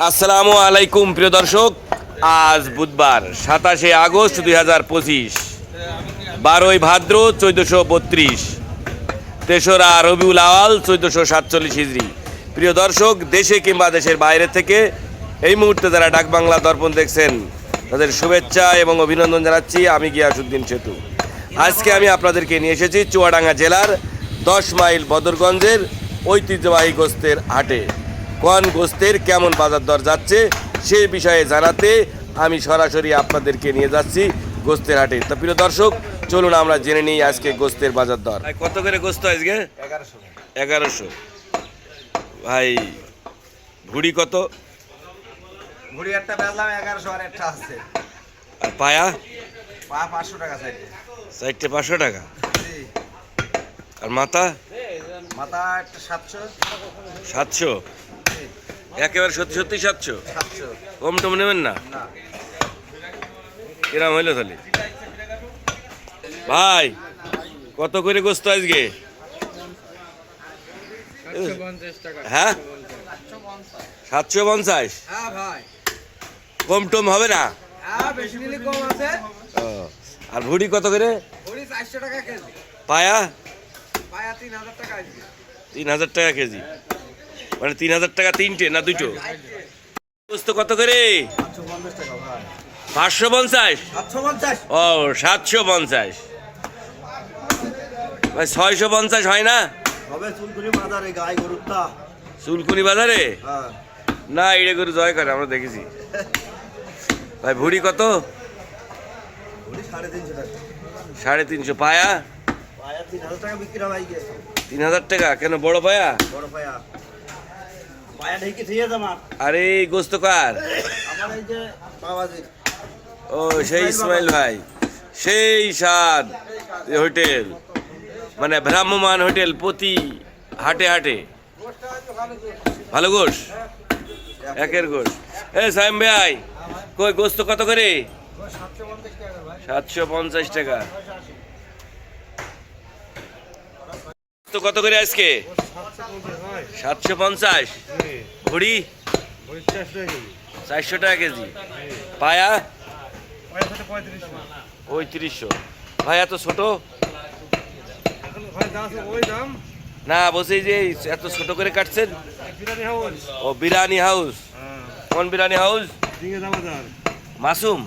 আসসালামু আলাইকুম, প্রিয় দর্শক। আজ বুধবার, সাতাশে আগস্ট দুই হাজার পঁচিশ। বারোই ভাদ্র চোদ্দশো বত্রিশ। তেসরা রবিউল আওয়াল চোদ্দশো সাতচল্লিশ হিজড়ি প্রিয় দর্শক, দেশে কিংবা দেশের বাইরে থেকে এই মুহূর্তে যারা ডাকবাংলা দর্পণ দেখছেন, তাদের শুভেচ্ছা এবং অভিনন্দন জানাচ্ছি। আমি গিয়াসুদ্দিন সেতু। আজকে আমি আপনাদেরকে নিয়ে এসেছি চুয়াডাঙ্গা জেলার দশ মাইল বদরগঞ্জের ঐতিহ্যবাহী গোস্তের হাটে। কোন গোস্তের কেমন বাজার দর যাচ্ছে সে বিষয়ে জানাতে আমি সরাসরি আপনাদেরকে নিয়ে যাচ্ছি গোস্তের হাটে। তো প্রিয় দর্শক চলুন আমরা জেনে নিই আজকে গোস্তের বাজার দর। কত করে গোস্ত আজকে? এগারোশো এগারোশো। ভাই ভুড়ি কত? ঘুড়ি একটা বেচলাম এগারোশো আর একটা আছে। আর পায়া? পা পাঁচশো টাকা সাইডে চারটে পাঁচশো টাকা? আর মাথা? মাথা একটা সাতশো। সাতশো। একেবারে সত্যি সত্যি সাতশো? কম টম নেবেন না? কিরাম হইল তাহলে? ভাই কত করে গোস্ত আজকে? হ্যাঁ? সাতশো পঞ্চাশ? হ্যাঁ কম টম হবে না? হ্যাঁ আর ভুড়ি কত করে? পায়া? তিন হাজার টাকা কেজি। মানে তিন হাজার টাকা তিনটে না দুটো? গোস্ত কত করে? পাঁচশো পঞ্চাশ। ও সাতশো পঞ্চাশ। ভাই ছয়শো পঞ্চাশ হয় না? চুলকুনি বাজারে হ্যাঁ। না ইড়ে করে জয় করে আমরা দেখেছি। ভাই ভুড়ি কত? সাড়ে তিনশো পায়া? তিন হাজার টাকা। কেন বড় পায়া? বড় পায়া পায়া ঢেকে ঠিক আছে আমার আরে। গোস্ত কার? ও সেই ইসমাইল ভাই। সেই স্বাদ এই হোটেল। মানে ভ্রাম্যমান হোটেল প্রতি হাটে হাটে। ভালো গোস একের গোস এ সাইম ভাই কই গোস্ত কত করে? সাতশো পঞ্চাশ টাকা। গোস্ত কত করে আজকে? সাতশো পঞ্চাশ। ভুড়ি। চারশো টাকা কেজি। পায়া। পঁয়ত্রিশশো। ভাই এত ছোট? না বলছি যে এত ছোট করে কাটছেন? ও বিরিয়ানি হাউস। কোন বিরিয়ানি হাউস? মাসুম।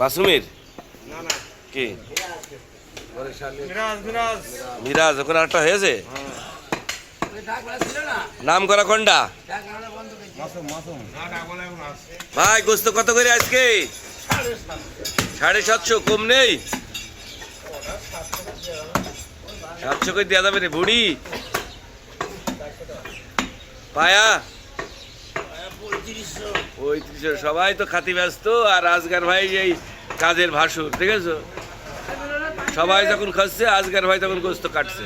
মাসুমের? কি? মিরাজ একটা হয়েছে? নাম করা কোনটা? ভাই গোস্ত কত করে আজকে? সাড়ে সাতশো কম নেই? সাতশো করে দেওয়া যাবে রে বুড়ি? পায়া? পঁয়ত্রিশশো। সবাই তো খাতি ব্যস্ত আর আজগার ভাই এই কাজের ভাসুর ঠিক আছে? সবাই যখন খাচ্ছে আজকের ভাই তখন গোস্ত কাটছে।